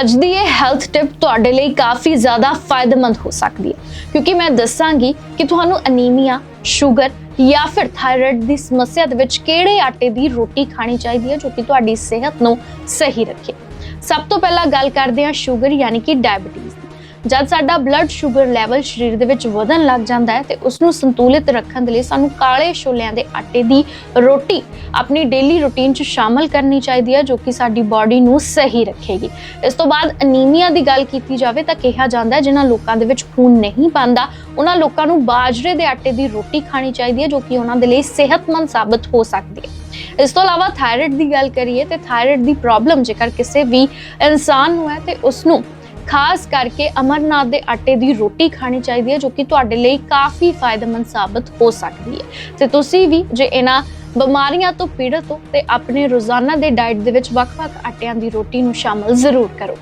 ਅੱਜ ਦੀ ਇਹ health tip ਤੁਹਾਡੇ ਲਈ ਕਾਫੀ ਜ਼ਿਆਦਾ ਫਾਇਦੇਮੰਦ ਹੋ ਸਕਦੀ ਹੈ। ਕਿਉਂਕਿ ਮੈਂ ਦੱਸਾਂਗੀ ਕਿ ਤੁਹਾਨੂੰ ਅਨੀਮੀਆ ਸ਼ੂਗਰ ਜਾਂ ਫਿਰ ਥਾਇਰਾਇਡ ਦੀ ਸਮੱਸਿਆ ਦੇ ਵਿੱਚ ਕਿਹੜੇ ਆਟੇ ਦੀ ਰੋਟੀ ਖਾਣੀ ਚਾਹੀਦੀ ਹੈ ਜੋ ਕਿ ਤੁਹਾਡੀ ਸਿਹਤ ਨੂੰ ਸਹੀ ਰੱਖੇ। ਸਭ ਤੋਂ ਪਹਿਲਾਂ ਗੱਲ ਕਰਦੇ ਹਾਂ ਸ਼ੂਗਰ ਯਾਨੀ ਕਿ ਡਾਇਬੀਟੀਜ਼ ਜਦ ਸਾਡਾ ਬਲੱਡ ਸ਼ੂਗਰ ਲੈਵਲ ਸਰੀਰ ਦੇ ਵਿੱਚ ਵਧਣ ਲੱਗ ਜਾਂਦਾ ਹੈ ਤੇ ਉਸ ਨੂੰ ਸੰਤੁਲਿਤ ਰੱਖਣ ਦੇ ਲਈ ਸਾਨੂੰ ਕਾਲੇ ਛੋਲਿਆਂ ਦੇ ਆਟੇ ਦੀ ਰੋਟੀ ਆਪਣੀ ਡੇਲੀ ਰੁਟੀਨ 'ਚ ਸ਼ਾਮਲ ਕਰਨੀ ਚਾਹੀਦੀ ਹੈ ਜੋ ਕਿ ਸਾਡੀ ਬਾਡੀ ਨੂੰ ਸਹੀ ਰੱਖੇਗੀ। ਇਸ ਤੋਂ ਬਾਅਦ ਅਨੀਮੀਆ ਦੀ ਗੱਲ ਕੀਤੀ ਜਾਵੇ ਤਾਂ ਕਿਹਾ ਜਾਂਦਾ ਹੈ ਜਿਨ੍ਹਾਂ ਲੋਕਾਂ ਦੇ ਵਿੱਚ ਖੂਨ ਨਹੀਂ ਬਣਦਾ, ਉਹਨਾਂ ਲੋਕਾਂ ਨੂੰ ਬਾਜਰੇ ਦੇ ਆਟੇ ਦੀ ਰੋਟੀ ਖਾਣੀ ਚਾਹੀਦੀ ਹੈ ਜੋ ਕਿ ਉਹਨਾਂ ਦੇ ਲਈ ਸਿਹਤਮੰਦ ਸਾਬਤ ਹੋ ਸਕਦੀ ਹੈ। ਇਸ ਤੋਂ ਇਲਾਵਾ ਥਾਇਰਾਇਡ ਦੀ ਗੱਲ ਕਰੀਏ ਤੇ ਥਾਇਰਾਇਡ ਦੀ ਪ੍ਰੋਬਲਮ ਜੇਕਰ ਕਿਸੇ ਵੀ ਇਨਸਾਨ ਨੂੰ ਹੈ ਤੇ ਉਸ ਨੂੰ ਖਾਸ ਕਰਕੇ ਅਮਰਨਾਥ ਦੇ ਆਟੇ ਦੀ ਰੋਟੀ ਖਾਣੀ ਚਾਹੀਦੀ ਹੈ, ਜੋ ਕਿ ਤੁਹਾਡੇ ਲਈ ਕਾਫੀ ਫਾਇਦੇਮੰਦ ਸਾਬਤ ਹੋ ਸਕਦੀ ਹੈ। ਤੇ ਤੁਸੀਂ ਵੀ ਜੇ ਇਹਨਾਂ ਬਿਮਾਰੀਆਂ ਤੋਂ ਪੀੜਤ ਹੋ, ਤੇ ਆਪਣੇ ਰੋਜ਼ਾਨਾ ਦੇ ਡਾਈਟ ਦੇ ਵਿੱਚ ਵੱਖ-ਵੱਖ ਆਟਿਆਂ ਦੀ ਰੋਟੀ ਨੂੰ ਸ਼ਾਮਲ ਜ਼ਰੂਰ ਕਰੋ।